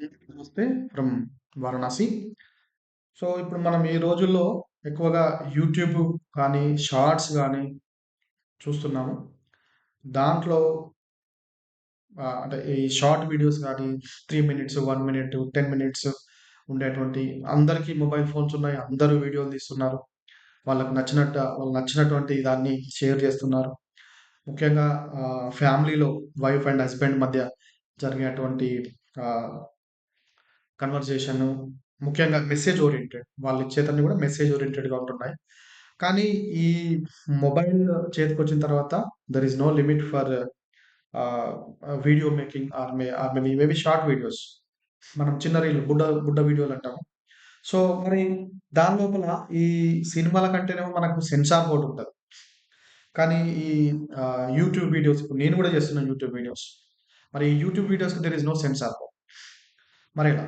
నమస్తే from Varanasi. So, ఇప్పుడు మనం ఈ రోజుల్లో ఎక్కువగా యూట్యూబ్ కానీ, షార్ట్స్ కానీ చూస్తున్నాము. దాంట్లో అంటే ఈ షార్ట్ వీడియోస్ కానీ three minutes, one minute, 10 minutes ఉండేటువంటి అందరికీ మొబైల్ ఫోన్స్ ఉన్నాయి. అందరూ వీడియోలు తీస్తున్నారు. వాళ్ళకు నచ్చినట్టు వాళ్ళకి నచ్చినటువంటి దాన్ని షేర్ చేస్తున్నారు. ముఖ్యంగా ఫ్యామిలీలో వైఫ్ అండ్ హస్బెండ్ మధ్య జరిగేటువంటి కన్వర్జేషన్ ముఖ్యంగా మెసేజ్ ఓరియెంటెడ్. వాళ్ళు ఇచ్చేదన్నీ కూడా మెసేజ్ ఓరియంటెడ్గా ఉంటున్నాయి. కానీ ఈ మొబైల్ చేతికొచ్చిన తర్వాత there is no limit for video making or may or maybe maybe short videos. మనం చిన్న రీల్ బుడ్డ బుడ్డ వీడియోలు అంటాము. సో, మరి దాని లోపల ఈ సినిమాల కంటేనేమో మనకు సెన్సార్ బోర్డు ఉంటుంది కానీ ఈ యూట్యూబ్ వీడియోస్ ఇప్పుడు నేను కూడా చేస్తున్నాను యూట్యూబ్ వీడియోస్. మరి యూట్యూబ్ వీడియోస్‌కి there is no censor board. మరెలా?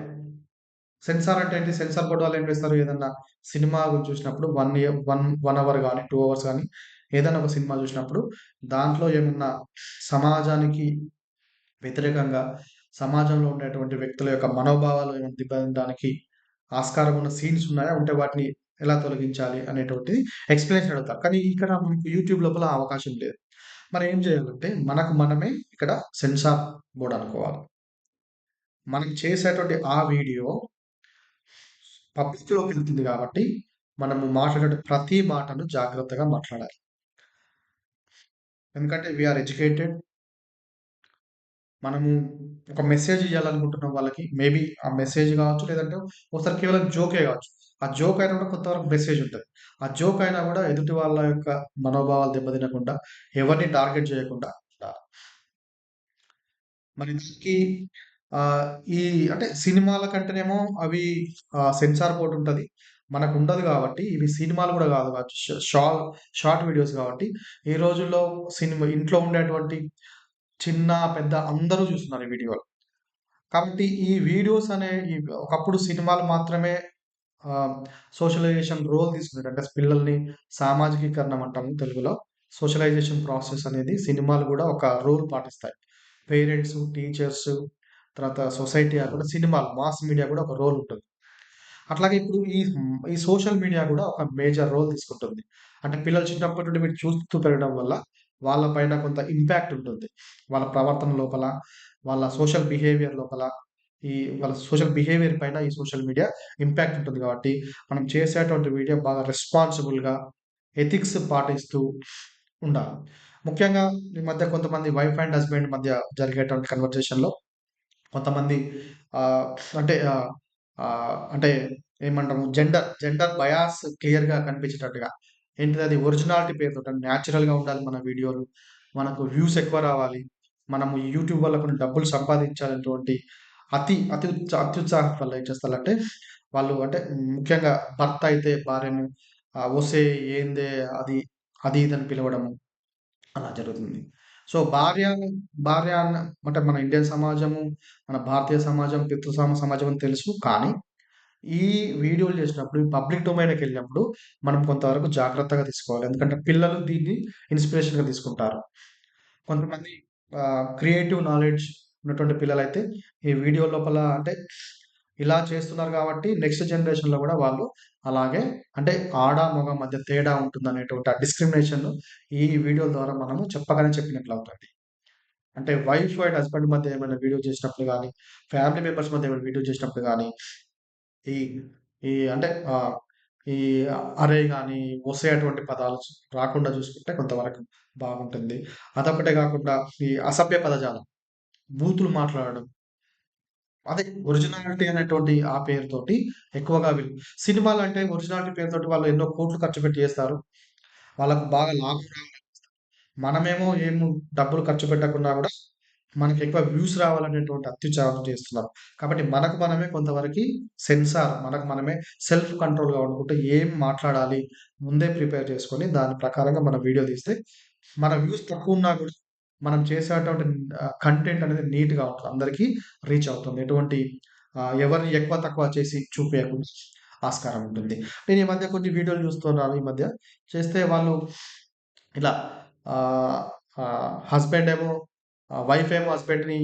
సెన్సార్ అంటే ఏంటి? సెన్సార్ బోర్డ్ వాళ్ళు ఏం చేస్తారు? ఏదన్నా సినిమా చూసినప్పుడు వన్ ఇయర్ 1, 1 అవర్ కానీ టూ అవర్స్ కానీ ఏదైనా ఒక సినిమా చూసినప్పుడు దాంట్లో ఏమన్నా సమాజానికి వ్యతిరేకంగా సమాజంలో ఉండేటువంటి వ్యక్తుల యొక్క మనోభావాలు ఏమైనా దెబ్బతినడానికి ఆస్కారం ఉన్న సీన్స్ ఉన్నాయా? ఉంటే వాటిని ఎలా తొలగించాలి అనేటువంటి ఎక్స్ప్లెనేషన్ అడుగుతారు. కానీ ఇక్కడ మనకు యూట్యూబ్ లోపల అవకాశం లేదు. మరి ఏం చేయాలంటే మనకు మనమే ఇక్కడ సెన్సార్ బోర్డ్ అనుకోవాలి. మనం చేసేటువంటి ఆ వీడియో పబ్లిక్‌లోకెళ్తుంది కాబట్టి మనము మాట్లాడే ప్రతి మాటను జాగ్రత్తగా మాట్లాడాలి. ఎందుకంటే వి ఆర్ ఎడ్యుకేటెడ్. మనము ఒక మెసేజ్ ఇవ్వాలనుకుంటున్న వాళ్ళకి. మేబీ ఆ మెసేజ్ కావచ్చు, లేదంటే ఒకసారి కేవలం జోకే కావచ్చు. ఆ జోక్ అయినా కూడా కొంతవరకు మెసేజ్ ఉంటుంది ఆ జోక్ అయినా కూడా ఎదుటి వాళ్ళ యొక్క మనోభావాలు దెబ్బతినకుండా, ఎవరిని టార్గెట్ చేయకుండా మరి దీనికి ఈ అంటే సినిమాల కంటేనేమో అవి సెన్సార్ సెన్సార్ బోర్డ్ మనకు ఉండదు కాబట్టి ఇవి సినిమాలు కూడా కాదు కావచ్చు. షా షార్ట్ వీడియోస్ కాబట్టి ఈ రోజుల్లో సినిమా ఇంట్లో ఉండేటువంటి చిన్న, పెద్ద అందరూ చూస్తున్నారు ఈ వీడియోలు. కాబట్టి ఈ వీడియోస్ అనే ఒకప్పుడు సినిమాలు మాత్రమే సోషలైజేషన్ రోల్ తీసుకునేది. అంటే పిల్లల్ని సామాజికీకరణం అంటాము తెలుగులో. సోషలైజేషన్ ప్రాసెస్ అనేది సినిమాలు కూడా ఒక రోల్ పాటిస్తాయి. పేరెంట్స్, టీచర్స్ తర్వాత సొసైటీ కూడా సినిమాలు మాస్ మీడియా కూడా ఒక రోల్ ఉంటుంది. అట్లాగే ఇప్పుడు ఈ ఈ సోషల్ మీడియా కూడా ఒక మేజర్ రోల్ తీసుకుంటుంది. అంటే పిల్లలు చిన్నప్పటి నుండి మీరు చూస్తూ పెరగడం వల్ల వాళ్ళ పైన కొంత ఇంపాక్ట్ ఉంటుంది. వాళ్ళ ప్రవర్తన లోపల, వాళ్ళ సోషల్ బిహేవియర్ లోపల, ఈ వాళ్ళ సోషల్ బిహేవియర్ పైన ఈ సోషల్ మీడియా ఇంపాక్ట్ ఉంటుంది కాబట్టి మనం చేసేటువంటి వీడియో బాగా రెస్పాన్సిబుల్‌గా, ఎథిక్స్ పాటిస్తూ ఉండాలి. ముఖ్యంగా ఈ మధ్య కొంతమంది వైఫ్ అండ్ హస్బెండ్ మధ్య జరిగేటువంటి కన్వర్జేషన్‌లో కొంతమంది అంటే అంటే ఏమంటాము జెండర్, జెండర్ బయాస్ క్లియర్‌గా కనిపించేటట్టుగా ఏంటిది అది ఒరిజినాలిటీ పేరుతో న్యాచురల్‌గా ఉండాలి మన వీడియోలు. మనకు వ్యూస్ ఎక్కువ రావాలి. మనము యూట్యూబ్ వల్ల కొన్ని డబ్బులు సంపాదించాలనేటువంటి అతి అతి అత్యుత్సాహం వల్ల ఏం చేస్తారంటే వాళ్ళు అంటే ముఖ్యంగా భర్త అయితే భార్యను ఓసే ఏందే అది, అది ఇది" అని పిలవడము. అలా జరుగుతుంది. సో, భార్య భార్య అన్న అంటే మన ఇండియన్ సమాజము, మన భారతీయ సమాజం, పితృస్వామ సమాజం అని తెలుసు. కానీ ఈ వీడియోలు చేసినప్పుడు పబ్లిక్ డొమైన్‌లోకెళ్ళినప్పుడు మనం కొంతవరకు జాగ్రత్తగా తీసుకోవాలి. ఎందుకంటే పిల్లలు దీన్ని ఇన్‌స్పిరేషన్‌గా తీసుకుంటారు. కొంతమంది క్రియేటివ్ నాలెడ్జ్ ఉన్నటువంటి పిల్లలైతే ఈ వీడియో లోపల అంటే ఇలా చేస్తున్నారు కాబట్టి నెక్స్ట్ జనరేషన్‌లో కూడా వాళ్ళు అలాగే అంటే ఆడ, మగ మధ్య తేడా ఉంటుందనేటువంటి ఆ డిస్క్రిమినేషన్ ఈ వీడియో ద్వారా మనము చెప్పగానే చెప్పినట్లు అవుతుంది. అంటే వైఫ్ అండ్ హస్బెండ్ మధ్య ఏమైనా వీడియో చేసినప్పుడు కానీ ఫ్యామిలీ మెంబర్స్ మధ్య ఏమైనా వీడియో చేసినప్పుడు కానీ ఈ ఈ అంటే ఈ అరే కానీ ఒసేయ్ అటువంటి పదాలు రాకుండా చూసుకుంటే కొంతవరకు బాగుంటుంది. అదొకటే కాకుండా ఈ అసభ్య పదజాలం, బూతులు మాట్లాడడం. అదే ఒరిజినాలిటీ అనేటువంటి ఆ పేరుతోటి ఎక్కువగా వీళ్ళు సినిమాలంటే ఒరిజినాలిటీ పేరుతోటి వాళ్ళు ఎన్నో కోట్లు ఖర్చు పెట్టి చేస్తారు. వాళ్ళకు బాగా లాభం రావాలని మనమేమో ఏం డబ్బులు ఖర్చు పెట్టకుండా కూడా మనకి ఎక్కువ వ్యూస్ రావాలనేటువంటి అత్యుచారం చేస్తున్నారు. కాబట్టి మనకు మనమే కొంతవరకు సెన్సార్ మనకు మనమే సెల్ఫ్ కంట్రోల్‌గా ఉండుకుంటే ఏం మాట్లాడాలి ముందే ప్రిపేర్ చేసుకొని దాని ప్రకారంగా మన వీడియో తీస్తే మన వ్యూస్ తక్కువ ఉన్నా కూడా మనం చేసేటువంటి కంటెంట్ అనేది నీట్‌గా ఉంటుంది. అందరికీ రీచ్ అవుతుంది. ఎటువంటి ఎవరిని ఎక్కువ తక్కువ చేసి చూపియకుండా ఆస్కారం ఉంటుంది. నేను ఈ మధ్య కొన్ని వీడియోలు చూస్తున్నాను ఈ మధ్య. చేస్తే వాళ్ళు ఇలా హస్బెండ్ ఏమో వైఫ్ ఏమో హస్బెండ్‌ని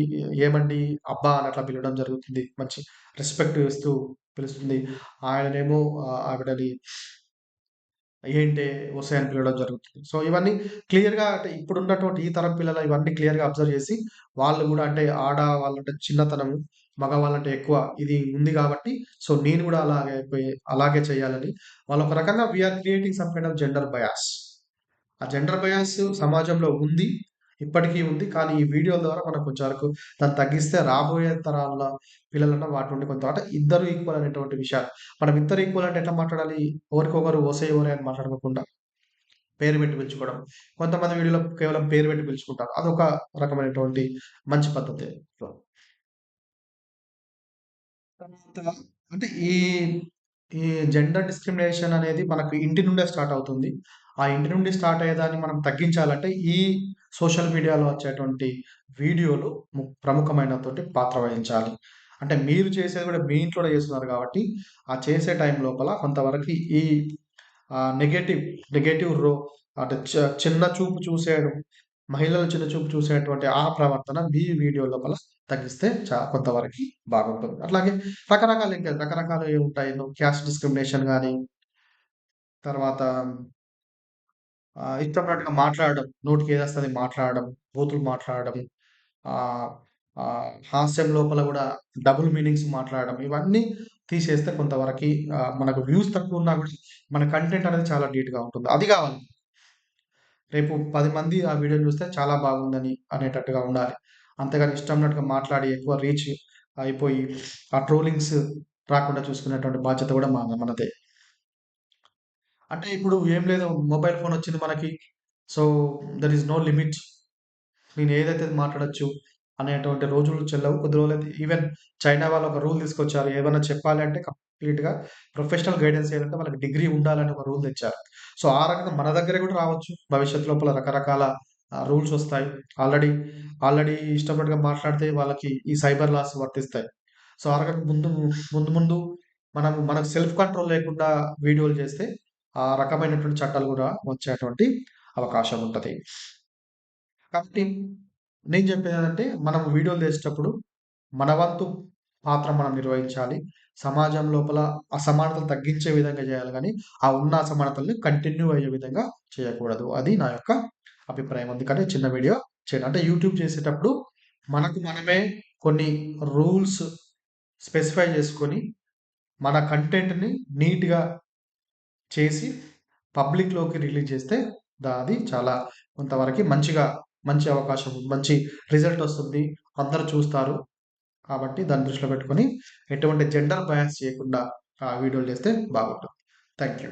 ఏమండి, అబ్బా అని అట్లా పిలవడం జరుగుతుంది. మంచి రెస్పెక్ట్ ఇస్తూ పిలుస్తుంది. ఆయననేమో ఆవిడని ఏంటి వస్తాయని అని పిలవడం జరుగుతుంది. సో, ఇవన్నీ క్లియర్‌గా అంటే ఇప్పుడున్నటువంటి ఈ తరం పిల్లలు ఇవన్నీ క్లియర్‌గా అబ్జర్వ్ చేసి, వాళ్ళు కూడా అంటే ఆడ వాళ్ళంటే చిన్నతనం, మగవాళ్ళంటే ఎక్కువ ఇది ఉంది కాబట్టి సో, నేను కూడా అలాగే అలాగే చేయాలని వాళ్ళొక రకంగా we are creating some kind of gender bias. ఆ జెండర్ బయాస్ సమాజంలో ఉంది. ఇప్పటికీ ఉంది. కానీ ఈ వీడియోల ద్వారా మనం కొంచెం వరకు దాన్ని తగ్గిస్తే రాబోయే తరాల పిల్లలన్నా వాటి నుండి కొంత అంటే ఇద్దరు ఈక్వల్ అనేటువంటి విషయాలు. మనం ఇద్దరు ఈక్వల్ అంటే ఎట్లా మాట్లాడాలి? ఒకరికొకరు ఒసేయ్, అని మాట్లాడుకోకుండా పేరు పెట్టి పిలుచుకోవడం. కొంతమంది వీడియోలో కేవలం పేరు పెట్టి పిలుచుకుంటారు. అదొక రకమైనటువంటి మంచి పద్ధతి తర్వాత అంటే ఈ, ఈ జెండర్ డిస్క్రిమినేషన్ అనేది మనకు ఇంటి నుండే స్టార్ట్ అవుతుంది. ఆ ఇంటి నుండి స్టార్ట్ అయ్యేదాన్ని మనం తగ్గించాలంటే ఈ సోషల్ మీడియాలో వచ్చేటువంటి వీడియోలు ము ప్రముఖమైనతోటి పాత్ర వహించాలి. అంటే మీరు చేసేది కూడా మీ ఇంట్లో చేస్తున్నారు కాబట్టి ఆ చేసే టైం లోపల కొంతవరకి ఈ నెగటివ్ నెగెటివ్, రో అంటే చిన్న చూపు చూసేయడం, మహిళలు చిన్న చూపు చూసేటువంటి ఆ ప్రవర్తన మీ వీడియో లోపల తగ్గిస్తే చా కొంతవరకి బాగుంటుంది. అట్లాగే రకరకాలు ఇంకా రకరకాలువి ఉంటాయి. క్యాస్ట్ డిస్క్రిమినేషన్ కానీ తర్వాత ఇష్టం ఇష్టం మాట్లాడడం. ఏదొస్తుంది మాట్లాడడం, బూతులు మాట్లాడడం, హాస్యం లోపల కూడా డబుల్ మీనింగ్స్ మాట్లాడడం. ఇవన్నీ తీసేస్తే కొంతవరకి మనకు వ్యూస్ తక్కువున్నా కూడా మన కంటెంట్ అనేది చాలా నీట్‌గా ఉంటుంది. అది కావాలి రేపు పది మంది ఆ వీడియోని చూస్తే చాలా బాగుందని అనేటట్టుగా ఉండాలి. అంతేగాని ఇష్టం ఉన్నట్టుగా మాట్లాడి ఎక్కువ రీచ్ అయిపోయి, ఆ ట్రోలింగ్స్ రాకుండా చూసుకునేటువంటి బాధ్యత కూడా మన మనదే. అంటే ఇప్పుడు ఏం లేదు మొబైల్ ఫోన్ వచ్చింది మనకి. So, there is no limit. నేను ఏదైతే అది మాట్లాడొచ్చు అనేటువంటి రోజులు చెల్లవు. కొద్ది రోజులైతే ఈవెన్ చైనా వాళ్ళు ఒక రూల్ తీసుకొచ్చారు. ఏమైనా చెప్పాలి అంటే కంప్లీట్‌గా ప్రొఫెషనల్ గైడెన్స్ చేయాలంటే వాళ్ళకి డిగ్రీ ఉండాలని ఒక రూల్ తెచ్చారు. సో, ఆ రకంగా మన దగ్గర కూడా రావచ్చు. భవిష్యత్తు లోపల రకరకాల ఆహ్, రూల్స్ వస్తాయి. ఆల్రెడీ, ఆల్రెడీ ఇష్టపడిగా మాట్లాడితే వాళ్ళకి ఈ సైబర్ లాస్ వర్తిస్తాయి. సో, ఆ రకంగా ముందు ముందు ముందు మనం మనకు సెల్ఫ్ కంట్రోల్ లేకుండా వీడియోలు చేస్తే రకమైనటువంటి చట్టాలు కూడా వచ్చేటువంటి అవకాశం ఉంటుంది కాబట్టి నేను చెప్పేదంటే మనం వీడియోలు చేసేటప్పుడు మన వంతు పాత్ర మనం నిర్వహించాలి. సమాజం లోపల అసమానతలు తగ్గించే విధంగా చేయాలి కానీ ఆ ఉన్న అసమానతల్ని కంటిన్యూ అయ్యే విధంగా చేయకూడదు. అది నా యొక్క అభిప్రాయం. ఎందుకంటే చిన్న వీడియో చేయండి అంటే యూట్యూబ్ చేసేటప్పుడు మనకు మనమే కొన్ని రూల్స్ స్పెసిఫై చేసుకొని, మన కంటెంట్‌ని నీట్‌గా చేసి పబ్లిక్‌లోకి రిలీజ్ చేస్తే అది చాలా కొంతవరకు మంచిగా మంచి అవకాశం మంచి రిజల్ట్ వస్తుంది. అందరు చూస్తారు. కాబట్టి దాన్ని దృష్టిలో పెట్టుకొని ఎటువంటి జెండర్ బయాస్ చేయకుండా ఆ వీడియోలు చేస్తే బాగుంటుంది. Thank you.